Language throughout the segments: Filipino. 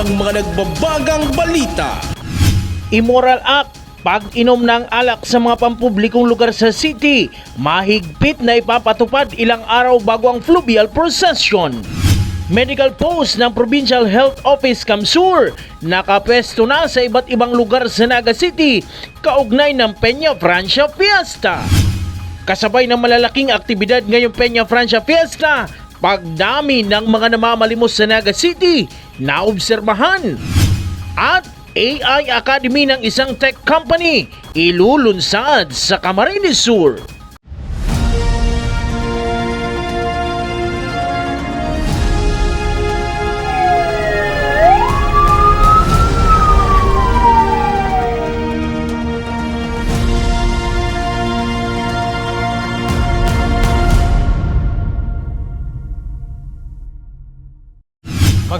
ng mga nagbabagang balita. Immoral Act pag-inom ng alak sa mga pampublikong lugar sa city, mahigpit na ipapatupad ilang araw bago ang fluvial procession. Medical post ng Provincial Health Office Kamsur nakapwesto na sa iba't ibang lugar sa Naga City kaugnay ng Peña Francia Fiesta. Kasabay ng malalaking aktibidad ngayong Peña Francia Fiesta, pagdami ng mga namamalimos sa Naga City na obserbahan. At AI Academy ng isang tech company ilulunsad sa Camarines Sur.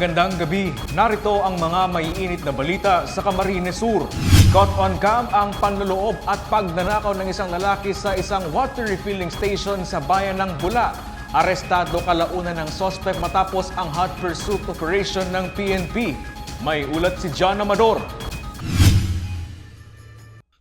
Magandang gabi. Narito ang mga maiinit na balita sa Camarines Sur. Caught on cam ang panloloob at pagnanakaw ng isang lalaki sa isang water refilling station sa bayan ng Bula. Arestado kalaunan ng sospek matapos ang hot pursuit operation ng PNP. May ulat si John Amador.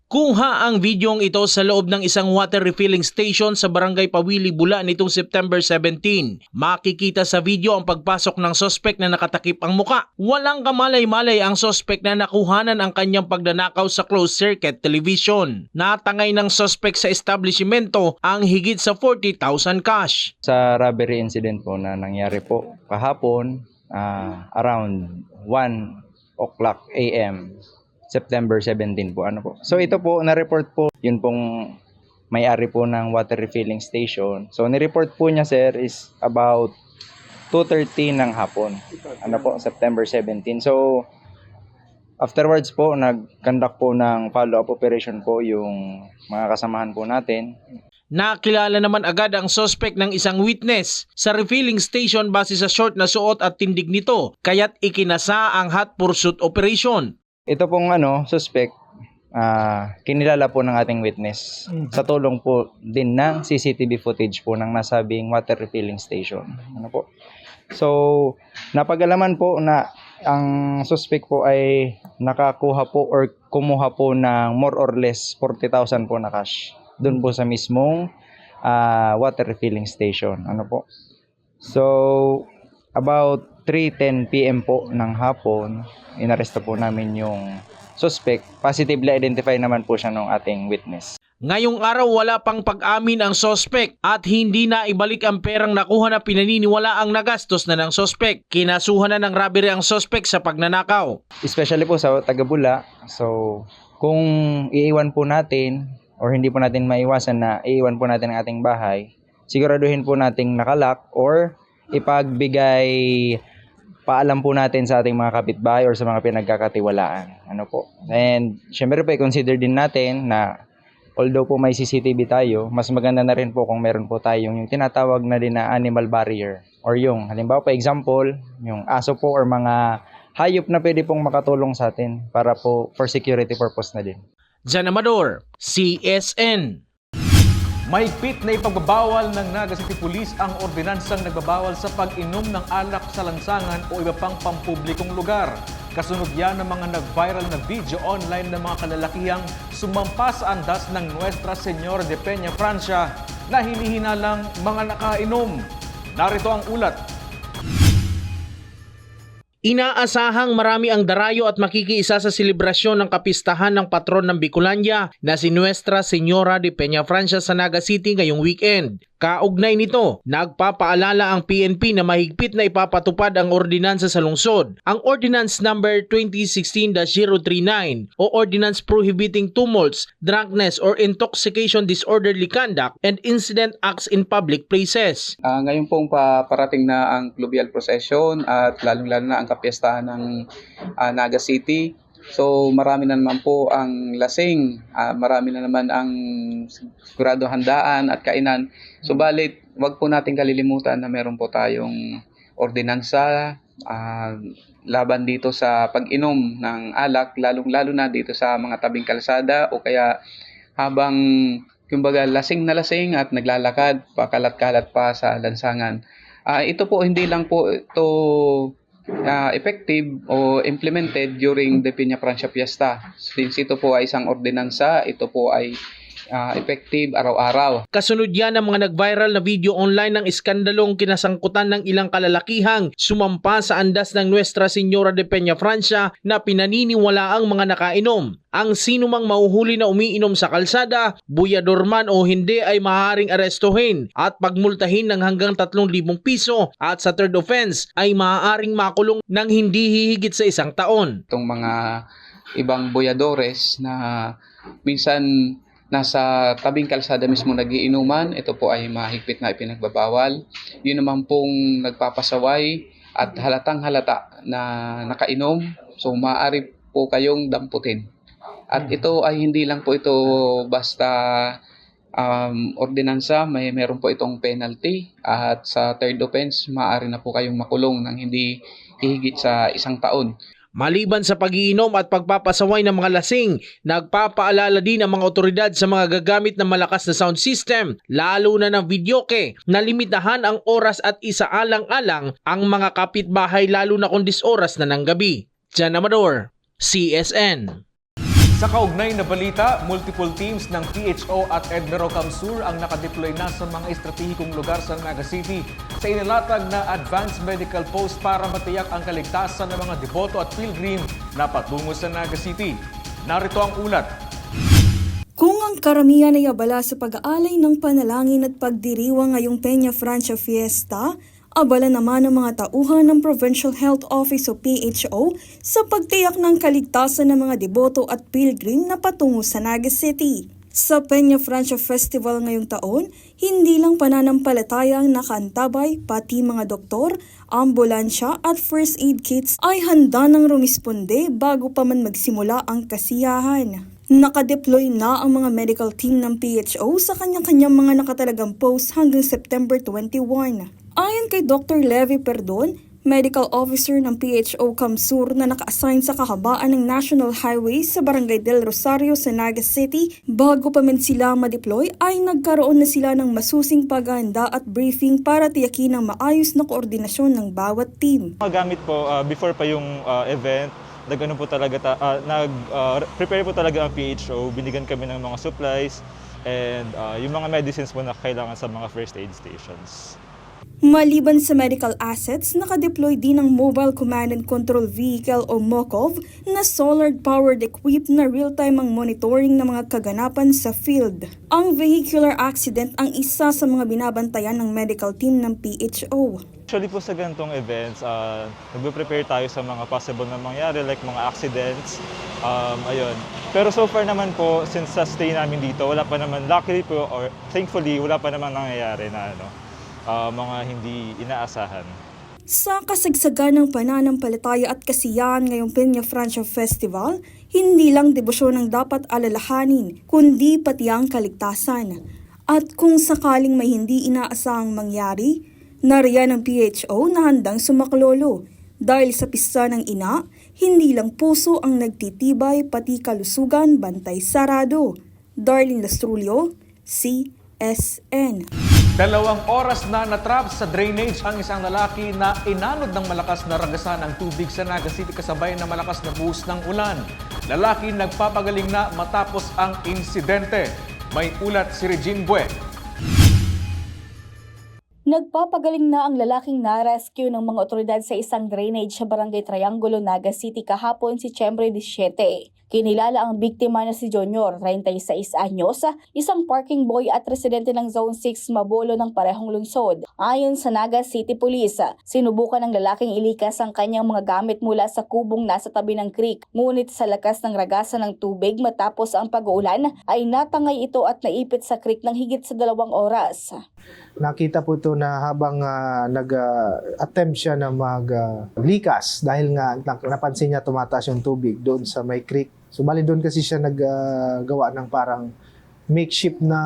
Kuha ang videong ito sa loob ng isang water refilling station sa Barangay Pawili, Bula nitong September 17. Makikita sa video ang pagpasok ng sospek na nakatakip ang muka. Walang kamalay-malay ang sospek na nakuhanan ang kanyang pagnanakaw sa closed circuit television. Natangay ng sospek sa establishmento ang higit sa 40,000 cash. sa robbery incident po na nangyari po kahapon ah, around 1 o'clock AM September 17 po ano po. So ito po na-report po yun pong may-ari po ng water refilling station. So ni-report po niya sir is about 2:30 ng hapon. Ano po September 17. So afterwards po nag-conduct po ng follow-up operation po yung mga kasamahan po natin Nakilala naman agad ang suspect ng isang witness sa refilling station base sa short na suot at tindig nito kaya't ikinasa ang hot pursuit operation. Ito pong ano, suspect, ah, kinilala po ng ating witness sa tulong po din ng CCTV footage po ng nasabing water refilling station. Ano po? So, napagalaman po na ang suspect po ay nakakuha po or kumuha po ng more or less 40,000 po na cash doon po sa mismong ah, water refilling station. Ano po? So, about 3.10 p.m. po ng hapon, inaresto po namin yung suspect. Positively identify naman po siya ng ating witness. Ngayong araw wala pang pag-amin ang suspect at hindi na ibalik ang perang nakuha na pinaniniwala ang nagastos na ng suspect. Kinasuhan na ng robbery ang suspect sa pagnanakaw. Especially po sa Tagabula. So, kung iiwan po natin or hindi po natin maiwasan na iiwan po natin ang ating bahay, siguraduhin po nating nakalak or ipagbigay paalam po natin sa ating mga kapitbahay or sa mga pinagkakatiwalaan. Ano po? And syempre po i-consider din natin na although po may CCTV tayo, mas maganda na rin po kung meron po tayong yung tinatawag na din na animal barrier or yung halimbawa pa example, yung aso po or mga hayop na pwede pong makatulong sa atin para po for security purpose na din. Jan Amador, CSN. Mahigpit na ipagbabawal ng Naga City Police ang ordinansang nagbabawal sa pag-inom ng alak sa lansangan o iba pang pampublikong lugar. Kasunod yan ng mga nag-viral na video online ng mga kalalakihang sumampas sa andas ng Nuestra Señora de Peña, Francia na hinihinalang mga nakainom. Narito ang ulat. Inaasahang marami ang darayo at makikiisa sa selebrasyon ng kapistahan ng patron ng Bicolandia na si Nuestra Señora de Peña Francia sa Naga City ngayong weekend. Kaugnay nito, nagpapaalala ang PNP na mahigpit na ipapatupad ang ordinansa sa lungsod. Ang Ordinance Number 2016-039 o Ordinance Prohibiting Tumults, Drunkenness or Intoxication Disorderly Conduct and Incident Acts in Public Places. Ah, ngayon pong paparating na ang fluvial procession at lalong-lalo na ang kapiestahan ng ah, Naga City. So marami na naman po ang lasing, ah, marami na naman ang sigurado handaan at kainan. Subalit, wag po nating kalilimutan na meron po tayong ordinansa ah, laban dito sa pag-inom ng alak, lalong-lalo na dito sa mga tabing kalsada o kaya habang kumbaga lasing na lasing at naglalakad pakalat-kalat pa sa lansangan. Ah, ito po hindi lang po ito ah, effective o implemented during the Peña Francia Fiesta. Since ito po ay isang ordinansa, ito po ay ah, effective araw-araw. Kasunod yan ng mga nag-viral na video online ng iskandalong kinasangkutan ng ilang kalalakihang sumampa sa andas ng Nuestra Señora de Peña Francia na pinaniniwala ang mga nakainom. Ang sinumang mahuhuli na umiinom sa kalsada, buyador man o hindi ay maaaring arestuhin at pagmultahin ng hanggang 3,000 piso at sa third offense ay maaaring makulong ng hindi hihigit sa isang taon. Itong mga ibang boyadores na minsan nasa tabing kalsada mismo nagiinuman, ito po ay mahigpit na ipinagbabawal. Yun naman pong nagpapasaway at halatang halata na nakainom, so maaari po kayong damputin. At ito ay hindi lang po ito basta um, ordinansa, may meron po itong penalty at sa third offense, maaari na po kayong makulong ng hindi hihigit sa isang taon. Maliban sa pagiinom at pagpapasaway ng mga lasing, nagpapaalala din ang mga otoridad sa mga gagamit ng malakas na sound system, lalo na ng videoke, na limitahan ang oras at isaalang-alang ang mga kapitbahay lalo na kung disoras na ng gabi. Jan Amador, CSN. Sa kaugnay na balita, multiple teams ng PHO at Edmero Camsur ang nakadeploy na sa mga estratehikong lugar sa Naga City sa inilatag na advanced medical post para matiyak ang kaligtasan ng mga deboto at pilgrim na patungo sa Naga City. Narito ang ulat. Kung ang karamihan ay abala sa pag-aalay ng panalangin at pagdiriwang ngayong Peña Francia Fiesta, abala naman ang mga tauhan ng Provincial Health Office o PHO sa pagtiyak ng kaligtasan ng mga deboto at pilgrim na patungo sa Naga City. Sa Peña Francia Festival ngayong taon, hindi lang pananampalataya ang nakaantabay, pati mga doktor, ambulansya at first aid kits ay handa ng rumisponde bago pa man magsimula ang kasiyahan. Nakadeploy na ang mga medical team ng PHO sa kanya-kanyang mga nakatalagang post hanggang September 21. Ayon kay Dr. Levi Perdon, medical officer ng PHO Kamsur na naka-assign sa kahabaan ng National Highway sa Barangay del Rosario sa Naga City, bago pa man sila ma-deploy ay nagkaroon na sila ng masusing paghahanda at briefing para tiyakin ang maayos na koordinasyon ng bawat team. Mga gamit po uh, before pa yung uh, event, nagano po talaga ta- uh, nag uh, prepare po talaga ang PHO, binigyan kami ng mga supplies and uh, yung mga medicines po na kailangan sa mga first aid stations. Maliban sa medical assets, nakadeploy din ang Mobile Command and Control Vehicle o MOCOV na solar-powered equipped na real-time ang monitoring ng mga kaganapan sa field. Ang vehicular accident ang isa sa mga binabantayan ng medical team ng PHO. Actually po sa ganitong events, uh, nagbe-prepare tayo sa mga possible na mangyari like mga accidents. Um, ayun. Pero so far naman po, since sa stay namin dito, wala pa naman, luckily po, or thankfully, wala pa naman nangyayari na ano, uh, mga hindi inaasahan. Sa kasagsagan ng pananampalataya at kasiyahan ngayong Peña Francia Festival, hindi lang debosyon ang dapat alalahanin, kundi pati ang kaligtasan. At kung sakaling may hindi inaasahang mangyari, nariyan ang PHO na handang sumaklolo. Dahil sa pista ng ina, hindi lang puso ang nagtitibay pati kalusugan bantay sarado. Darlene Lastrulio, CSN. Dalawang oras na natrap sa drainage ang isang lalaki na inanod ng malakas na ragasan ng tubig sa Naga City kasabay ng malakas na buhos ng ulan. Lalaki nagpapagaling na matapos ang insidente. May ulat si Regine Bue. Nagpapagaling na ang lalaking na-rescue ng mga otoridad sa isang drainage sa Barangay Triangulo, Naga City kahapon si Siyembre 17. Kinilala ang biktima na si Junior, 36 anyos, isang parking boy at residente ng Zone 6 Mabolo ng parehong lungsod. Ayon sa Naga City Police, sinubukan ng lalaking ilikas ang kanyang mga gamit mula sa kubong nasa tabi ng creek. Ngunit sa lakas ng ragasan ng tubig matapos ang pag-uulan ay natangay ito at naipit sa creek ng higit sa dalawang oras. nakita po ito na habang ah, nag-attempt siya na maglikas dahil nga napansin niya tumataas yung tubig doon sa may creek. So bali doon kasi siya naggawa ng parang makeshift na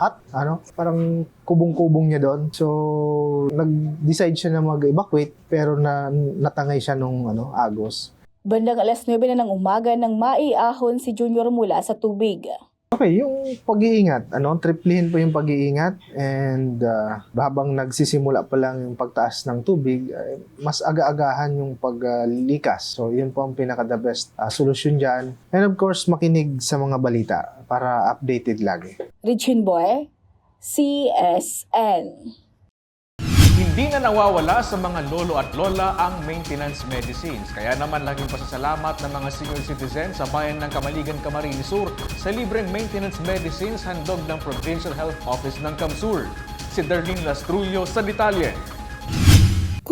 hut, ano? Parang kubong-kubong niya doon. So nag-decide siya na mag-evacuate pero na natangay siya nung ano, Agos. Bandang alas 9 na ng umaga nang maiahon si Junior mula sa tubig. Okay, yung pag-iingat, ano, triplihin po yung pag-iingat and uh, habang nagsisimula pa lang yung pagtaas ng tubig, eh, mas aga-agahan yung paglikas. so, yun po ang pinaka the best uh, solution dyan. And of course, makinig sa mga balita para updated lagi. Richin Boy, CSN. Hindi na nawawala sa mga lolo at lola ang maintenance medicines. Kaya naman laging pasasalamat ng mga senior citizens sa bayan ng Kamaligan, Camarines Sur sa libreng maintenance medicines handog ng Provincial Health Office ng Kamsur. Si Darlene Lastrullo sa detalye.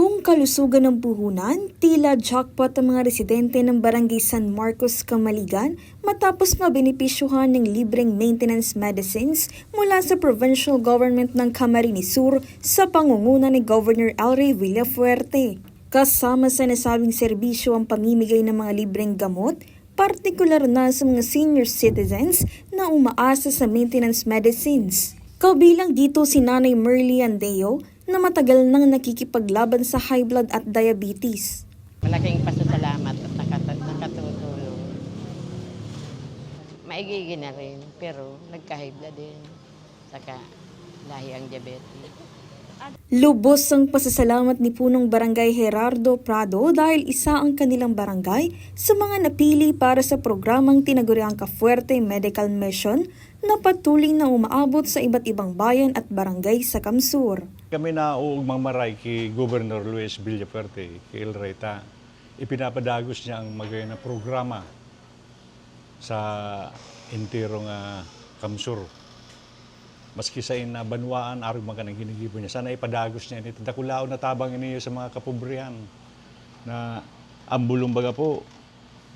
Kung kalusugan ng puhunan, tila jackpot ang mga residente ng Barangay San Marcos, Camaligan matapos mabenepisyuhan ng libreng maintenance medicines mula sa provincial government ng Camarines Sur sa pangunguna ni Governor Elray Villafuerte. Kasama sa nasabing serbisyo ang pamimigay ng mga libreng gamot, partikular na sa mga senior citizens na umaasa sa maintenance medicines. Kabilang dito si Nanay Merly Andeo na matagal nang nakikipaglaban sa high blood at diabetes. Malaking pasasalamat at nakat- nakatutulong. Maigigi na rin, pero nagkahibla din. Saka lahi ang diabetes. Lubos ang pasasalamat ni punong barangay Gerardo Prado dahil isa ang kanilang barangay sa mga napili para sa programang tinaguriang Kafuerte Medical Mission na patuloy na umaabot sa iba't ibang bayan at barangay sa Kamsur. Kami na uugmang maray kay Governor Luis Villafuerte, kay El Reta. Ipinapadagos niya ang magay na programa sa intero nga Kamsur. Maski sa ina banwaan, arog man ka ng ginigibo niya. Sana ipadagos niya nito. Dakulao na tabang iniyo sa mga kapobrihan na ang baga po,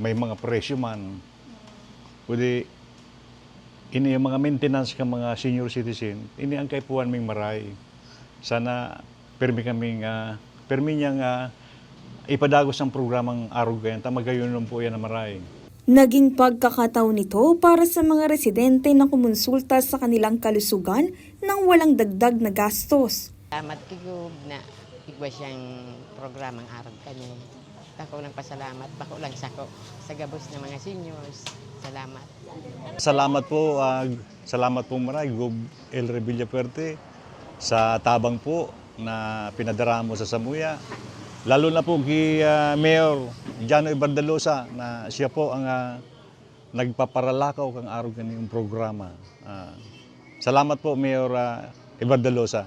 may mga presyo man. Kundi ini yung mga maintenance ka mga senior citizen, ini ang kaipuan ming maray. Sana permi kaming uh, permi niyang ah, ipadagos ang programang arog gayan. Tamagayon po yan na maray. Naging pagkakataon nito para sa mga residente na kumonsulta sa kanilang kalusugan nang walang dagdag na gastos. Salamat kigub na igwa siyang programang arag kami. Dako lang pasalamat, bako lang sako sa gabos ng mga seniors. Salamat. Salamat po, ah, salamat po maray, Gob El Revilla Puerte, sa tabang po na pinadara mo sa Samuya. Lalo na po kay ah, Mayor Jano Ibardalosa na siya po ang ah, nagpaparalakaw kang araw ganiyong programa. Ah, salamat po, Mayor uh, Ibardalosa.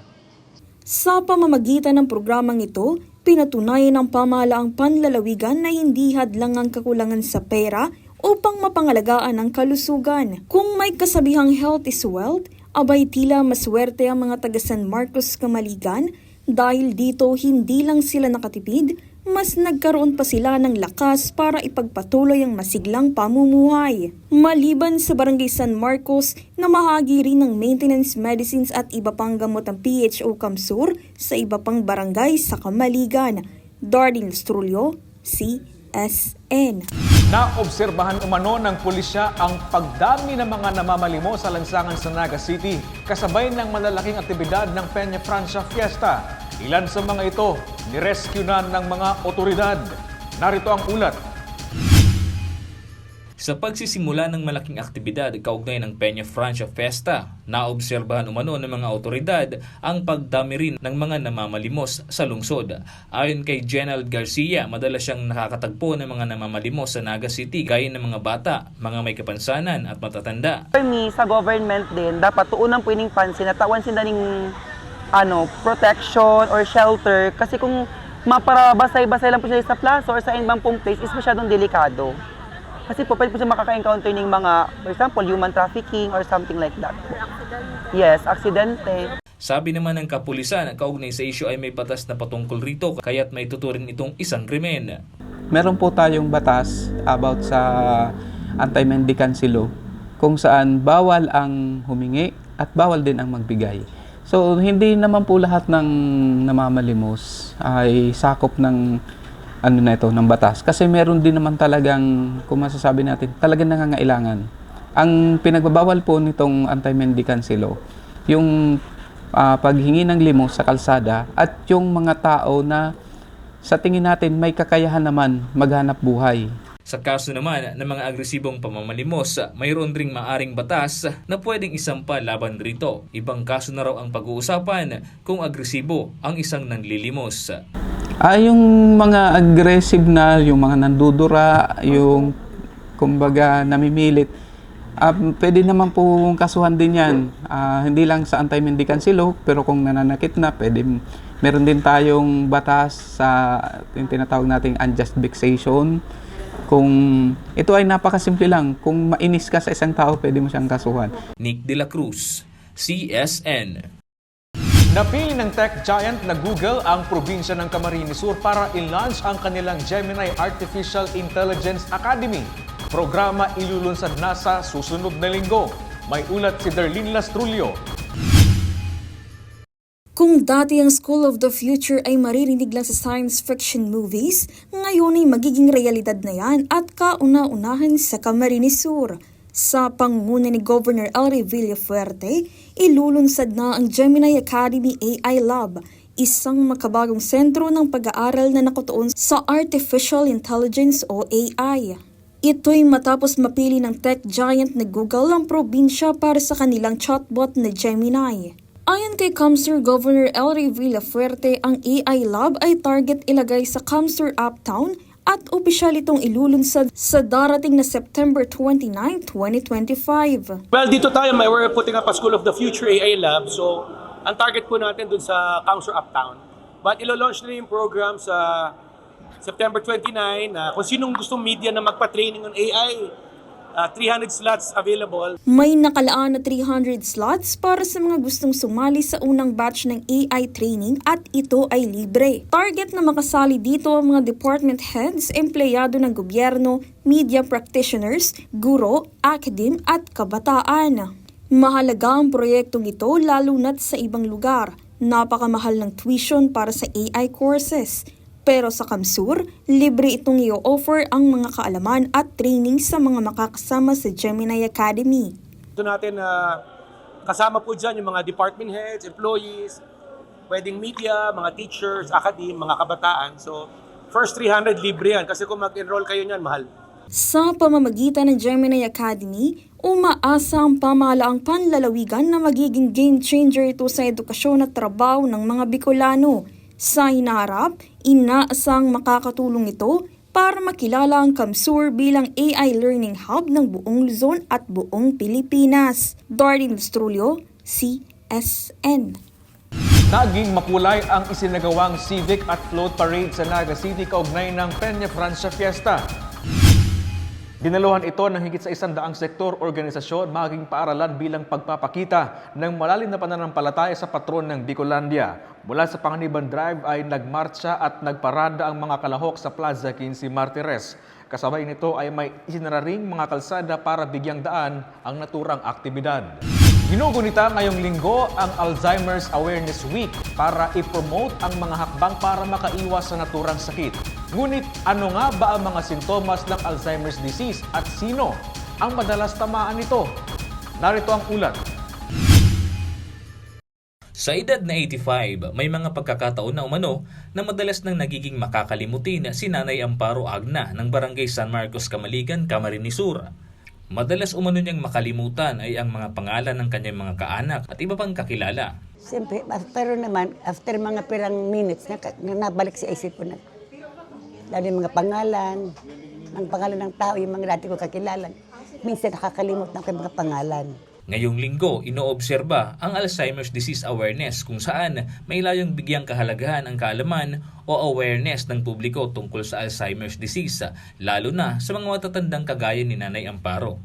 Sa pamamagitan ng programang ito, pinatunayan ng pamahalaang panlalawigan na hindi hadlang ang kakulangan sa pera upang mapangalagaan ang kalusugan. Kung may kasabihang health is wealth, abay tila maswerte ang mga taga San Marcos Kamaligan dahil dito hindi lang sila nakatipid, mas nagkaroon pa sila ng lakas para ipagpatuloy ang masiglang pamumuhay. Maliban sa Barangay San Marcos, namahagi rin ng maintenance medicines at iba pang gamot ang PHO Kamsur sa iba pang barangay sa Kamaligan. Darlene Strulyo, CSN. Naobserbahan umano ng pulisya ang pagdami ng mga namamalimo sa lansangan sa Naga City kasabay ng malalaking aktibidad ng Peña Francia Fiesta. Ilan sa mga ito, nirescue na ng mga otoridad. Narito ang ulat. Sa pagsisimula ng malaking aktibidad kaugnay ng Peña Francia Festa, naobserbahan umano ng mga otoridad ang pagdami rin ng mga namamalimos sa lungsod. Ayon kay General Garcia, madalas siyang nakakatagpo ng mga namamalimos sa Naga City gaya ng mga bata, mga may kapansanan at matatanda. For me, sa government din, dapat tuunang ining pansin na tawan sila ning ano, protection or shelter kasi kung maparabasay-basay lang po sila sa plaza or sa inbang pong place is masyadong delikado. Kasi po, pwede po sila makaka-encounter ng mga, for example, human trafficking or something like that. Yes, aksidente. Sabi naman ng kapulisan, kaugnay sa isyo ay may batas na patungkol rito kaya't may tuturin itong isang krimen. meron po tayong batas about sa anti-mendicant law kung saan bawal ang humingi at bawal din ang magbigay. So, hindi naman po lahat ng namamalimos ay sakop ng ano na ito, ng batas. Kasi meron din naman talagang, kung masasabi natin, talagang nangangailangan. Ang pinagbabawal po nitong anti-mendicant law, yung ah, paghingi ng limos sa kalsada at yung mga tao na sa tingin natin may kakayahan naman maghanap buhay. Sa kaso naman ng mga agresibong pamamalimos, mayroon ring maaring batas na pwedeng isampa laban rito. Ibang kaso na raw ang pag-uusapan kung agresibo ang isang nanlilimos. Ah, yung mga aggressive na, yung mga nandudura, yung kumbaga namimilit, ah, pwede naman po kasuhan din yan. Ah, hindi lang sa anti-mendicancy law, pero kung nananakit na, pwede, meron din tayong batas sa yung tinatawag nating unjust vexation. Kung ito ay napakasimple lang, kung mainis ka sa isang tao, pwede mo siyang kasuhan. Nick De La Cruz, CSN. Napili ng tech giant na Google ang probinsya ng Camarines Sur para i-launch ang kanilang Gemini Artificial Intelligence Academy. Programa ilulunsad na sa susunod na linggo. May ulat si Darlene Lastrulio. Kung dati ang School of the Future ay maririnig lang sa science fiction movies, ngayon ay magiging realidad na yan at kauna-unahan sa Camarines Sur. Sa pangunguna ni Governor Elry Villafuerte, ilulunsad na ang Gemini Academy AI Lab, isang makabagong sentro ng pag-aaral na nakatuon sa Artificial Intelligence o AI. Ito'y matapos mapili ng tech giant na Google ang probinsya para sa kanilang chatbot na Gemini. Ayon kay Comsur Governor Elry Villafuerte, ang AI Lab ay target ilagay sa Comsur Uptown at opisyal itong ilulunsad sa darating na September 29, 2025. Well, dito tayo, may we're putting up a School of the Future AI Lab. So, ang target po natin dun sa Council Uptown. But ilo-launch na yung program sa September 29 na kung sinong gustong media na magpa-training ng AI, uh, 300 slots available. May nakalaan na 300 slots para sa mga gustong sumali sa unang batch ng AI training at ito ay libre. Target na makasali dito ang mga department heads, empleyado ng gobyerno, media practitioners, guro, academe at kabataan. Mahalaga ang proyektong ito lalo na't sa ibang lugar. Napakamahal ng tuition para sa AI courses. Pero sa Kamsur, libre itong i-offer ang mga kaalaman at training sa mga makakasama sa Gemini Academy. Ito natin na kasama po dyan yung mga department heads, employees, pwedeng media, mga teachers, academe, mga kabataan. So, first 300 libre yan kasi kung mag-enroll kayo niyan, mahal. Sa pamamagitan ng Gemini Academy, umaasa ang pamahalaang panlalawigan na magiging game changer ito sa edukasyon at trabaho ng mga Bicolano. Sa hinaharap, inaasang makakatulong ito para makilala ang Kamsur bilang AI learning hub ng buong Luzon at buong Pilipinas. Darlene Strulio, CSN. Naging makulay ang isinagawang civic at float parade sa Naga City kaugnay ng Peña Francia Fiesta. Dinaluhan ito ng higit sa isang daang sektor, organisasyon, maging paaralan bilang pagpapakita ng malalim na pananampalataya sa patron ng Bicolandia. Mula sa Panganiban Drive ay nagmarcha at nagparada ang mga kalahok sa Plaza 15 Martires. Kasabay nito ay may isinararing mga kalsada para bigyang daan ang naturang aktibidad. Ginugunita ngayong linggo ang Alzheimer's Awareness Week para i-promote ang mga hakbang para makaiwas sa naturang sakit. Ngunit ano nga ba ang mga sintomas ng Alzheimer's disease at sino ang madalas tamaan nito? Narito ang ulat. Sa edad na 85, may mga pagkakataon na umano na madalas nang nagiging makakalimutin si Nanay Amparo Agna ng Barangay San Marcos, Camaligan, Camarines Sur. Madalas umano niyang makalimutan ay ang mga pangalan ng kanyang mga kaanak at iba pang kakilala. Siyempre, pero naman, after mga pirang minutes, na, na nabalik sa isip ko na. Lalo yung mga pangalan, ang pangalan ng tao, yung mga dati ko kakilala. Minsan nakakalimot na ako yung mga pangalan. Ngayong linggo, inoobserba ang Alzheimer's Disease Awareness kung saan may layong bigyang kahalagahan ang kaalaman o awareness ng publiko tungkol sa Alzheimer's disease, lalo na sa mga matatandang kagaya ni Nanay Amparo.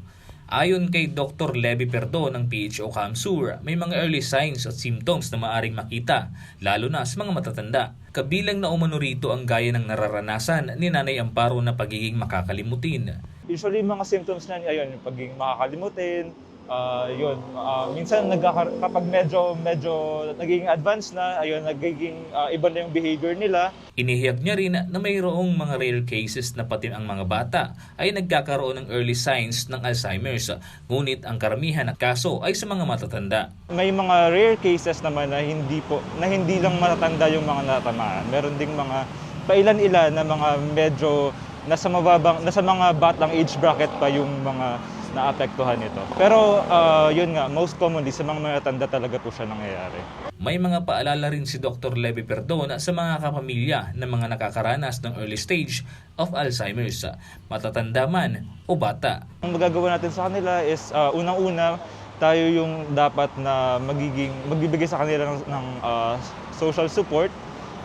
Ayon kay Dr. Levy Perdo ng PHO Kamsur, may mga early signs at symptoms na maaring makita, lalo na sa mga matatanda. Kabilang na umano rito ang gaya ng nararanasan ni Nanay Amparo na pagiging makakalimutin. Usually, mga symptoms na ayun, yung pagiging makakalimutin, Ah, yun, ah, minsan nagkakar- kapag medyo medyo nagiging advanced na, ayun, nagiging ah, iba na yung behavior nila. Inihiyag niya rin na mayroong mga rare cases na pati ang mga bata ay nagkakaroon ng early signs ng Alzheimer's. Ngunit ang karamihan ng kaso ay sa mga matatanda. May mga rare cases naman na hindi po na hindi lang matatanda yung mga natatamaan. Meron ding mga pailan-ilan na mga medyo nasa mababang nasa mga batang age bracket pa yung mga naapektuhan nito. Pero ah, yun nga, most commonly sa mga matatanda talaga po siya nangyayari. May mga paalala rin si Dr. Levy Perdona sa mga kapamilya ng mga nakakaranas ng early stage of Alzheimer's, matatanda man o bata. Ang magagawa natin sa kanila is ah, unang-una tayo yung dapat na magiging magbibigay sa kanila ng, ng ah, social support.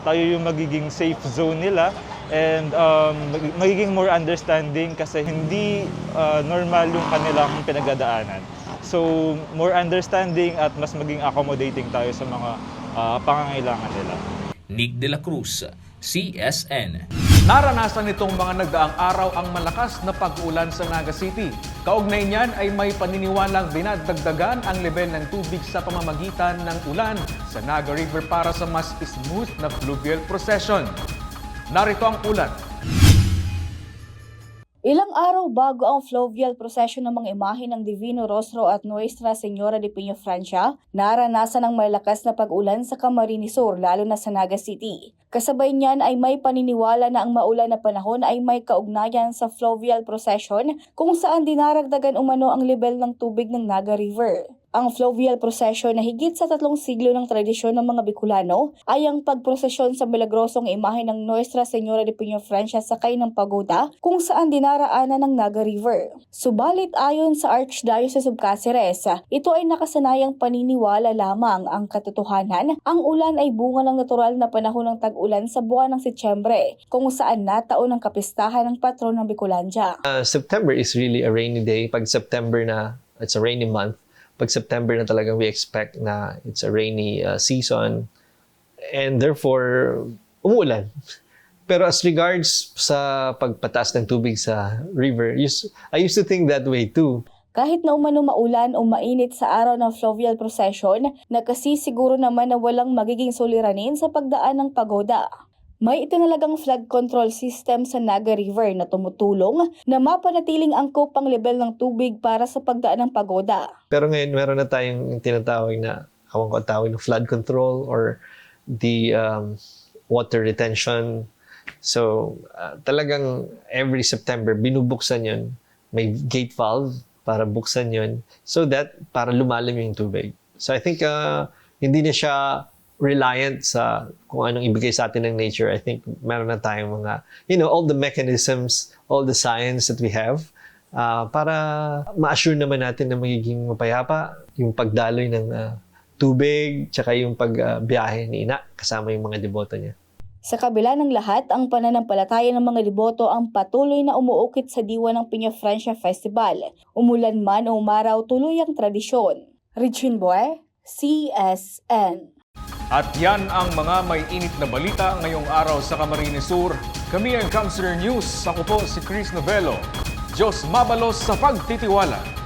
Tayo yung magiging safe zone nila and um, mag- magiging more understanding kasi hindi ah, normal yung kanilang pinagdadaanan. So, more understanding at mas maging accommodating tayo sa mga ah, pangangailangan nila. Nick De La Cruz, CSN. Naranasan nitong mga nagdaang araw ang malakas na pag-ulan sa Naga City. Kaugnay niyan ay may paniniwalang dinadagdagan ang level ng tubig sa pamamagitan ng ulan sa Naga River para sa mas smooth na fluvial procession. Narito ang ulat. Ilang araw bago ang fluvial procession ng mga imahe ng Divino Rostro at Nuestra Señora de Pino Francia, naranasan ng malakas na pag-ulan sa Camarines Sur lalo na sa Naga City. Kasabay niyan ay may paniniwala na ang maulan na panahon ay may kaugnayan sa fluvial procession kung saan dinaragdagan umano ang level ng tubig ng Naga River. Ang fluvial procession na higit sa tatlong siglo ng tradisyon ng mga Bicolano ay ang pagprosesyon sa milagrosong imahe ng Nuestra Señora de Pino Francia sakay ng pagoda kung saan dinaraanan ng Naga River. Subalit ayon sa Archdiocese of Cáceres, ito ay nakasanayang paniniwala lamang ang katotohanan. Ang ulan ay bunga ng natural na panahon ng tag-ulan sa buwan ng Setyembre kung saan nataon ang kapistahan ng patron ng Bicolandia. Uh, September is really a rainy day. Pag September na, it's a rainy month. Pag September na talagang we expect na it's a rainy uh, season. And therefore, umuulan. Pero as regards sa pagpatas ng tubig sa river, I used to think that way too. Kahit na umano maulan o mainit sa araw ng fluvial procession, nagkasisiguro naman na walang magiging suliranin sa pagdaan ng pagoda. May itinalagang flood control system sa Naga River na tumutulong na mapanatiling angkop ang level ng tubig para sa pagdaan ng pagoda. Pero ngayon, meron na tayong tinatawag na, awang ko tawag na flood control or the um, water retention. So, uh, talagang every September, binubuksan yun. May gate valve para buksan yun so that para lumalim yung tubig. So, I think uh, hindi na siya reliant sa kung anong ibigay sa atin ng nature. I think meron na tayong mga, you know, all the mechanisms, all the science that we have uh, para ma-assure naman natin na magiging mapayapa yung pagdaloy ng uh, tubig, tsaka yung pagbiyahe ni Ina kasama yung mga deboto niya. Sa kabila ng lahat, ang pananampalataya ng mga deboto ang patuloy na umuukit sa diwa ng Piña Francia Festival. Umulan man o umaraw, tuloy ang tradisyon. Richin Boy, CSN. At yan ang mga may init na balita ngayong araw sa Camarines Sur. Kami ang Counselor News. Ako po si Chris Novello. Diyos mabalos sa pagtitiwala.